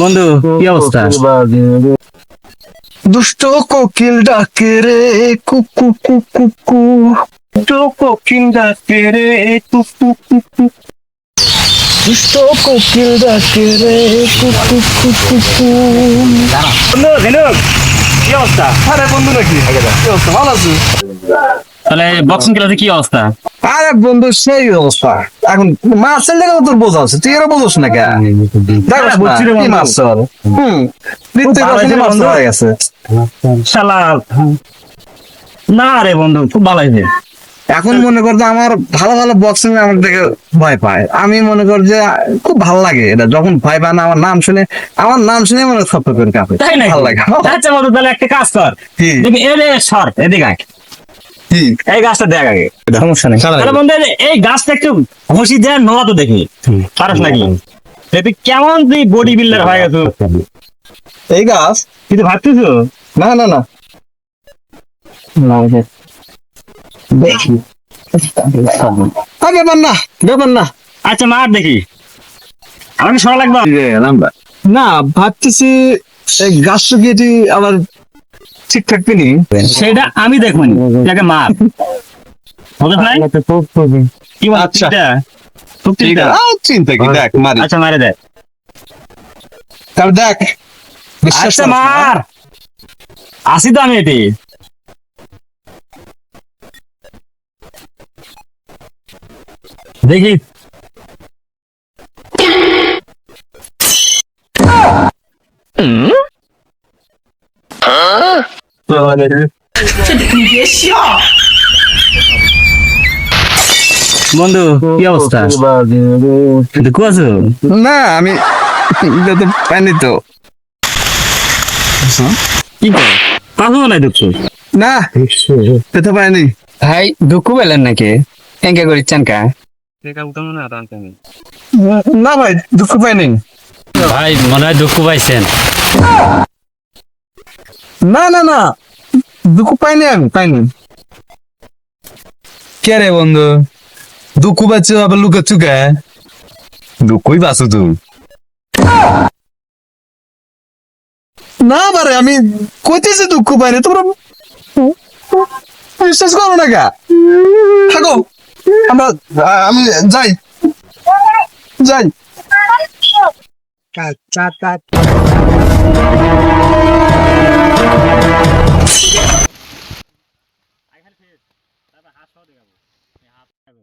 বন্ধু কি অবস্থা দুষ্ট কোকিল ডাকে রে কুকু কুকু কু দুষ্ট কোকিল ডাকে রে কুকু কুকু দুষ্ট কোকিল ডাকে রে কুকু কুকু কু বন্ধু ঝিনুক কি অবস্থা আরে বন্ধু নাকি কি অবস্থা ভালো আছো তাহলে বক্সিং ক্লাসে কি অবস্থা আরে বন্ধু সেই অবস্থা। এখন মাছের লেগে তোর বোঝা আছে। তুই এরা বোঝস না কেন। মাছ হুম মাছ। হয়ে গেছে। শালা না রে বন্ধু খুব ভালো হয়েছে। এখন মনে কর যে আমার ভালো ভালো বক্সিং আমার দেখে ভয় পায়। আমি মনে কর যে খুব ভালো লাগে এটা। যখন ভয় পায় না আমার নাম শুনে আমার নাম শুনে মনে সব করে কাঁপে। তাই না ভালো লাগে। আচ্ছা বন্ধু তাহলে একটা কাজ কর। কি? দেখি এ রে সর এদিকে এই গাছটা দেখ আগে। সমস্যা নেই। তাহলে বন্ধু এই গাছটা একটু ঘষি দেয় নোয়া তো দেখি। পারস নাকি? তুই কেমন তুই বডি বিল্ডার হয়ে গেছো। এই গাছ? কিন্তু ভাবছিস না না না। দেখি। ব্যাপার না ব্যাপার না আচ্ছা মার দেখি। আমাকে সরা লাগবে? না ভাবতেছি এই গাছটা কি এটি আবার ঠিকঠাক পিনি সেটা আমি দেখব যাকে মার। হবে ভাই কি আচ্ছা। আচ্ছা ঠিক আছে। আহ, চিন্তা কি? দেখ মারি। আচ্ছা মারে দেখ। তাহলে দেখ বিশ্বাস আচ্ছা মার! আসি তো আমি এটি। দেখি। বন্ধু কি অবস্থা? দেখো আছো না আমি এটা তো পাইনি তো। কি করো পাবো নাই দুঃখ না পেতে পাইনি। ভাই দুঃখ পেলেন নাকি? এঙ্কে করিচ্ছেন কা? না ভাই দুঃখ পাইনি। ভাই মনে হয় দুঃখ পাইছেন। না না না। দুঃখ পাইনি আমি পাইনি। কে রে বন্ধু? দুঃখ পাচ্ছ আবার লুকাচ্ছ কে? দুঃখই পাচ্ছ তুই না বারে আমি কইতেছি দুঃখ পাইনি। তোমরা বিশ্বাস করো না কা? থাকো। আমরা আমি যাই। যাই। কাঁচা কাঁচা তারপর হাত দেখাবো হাত দেখাবো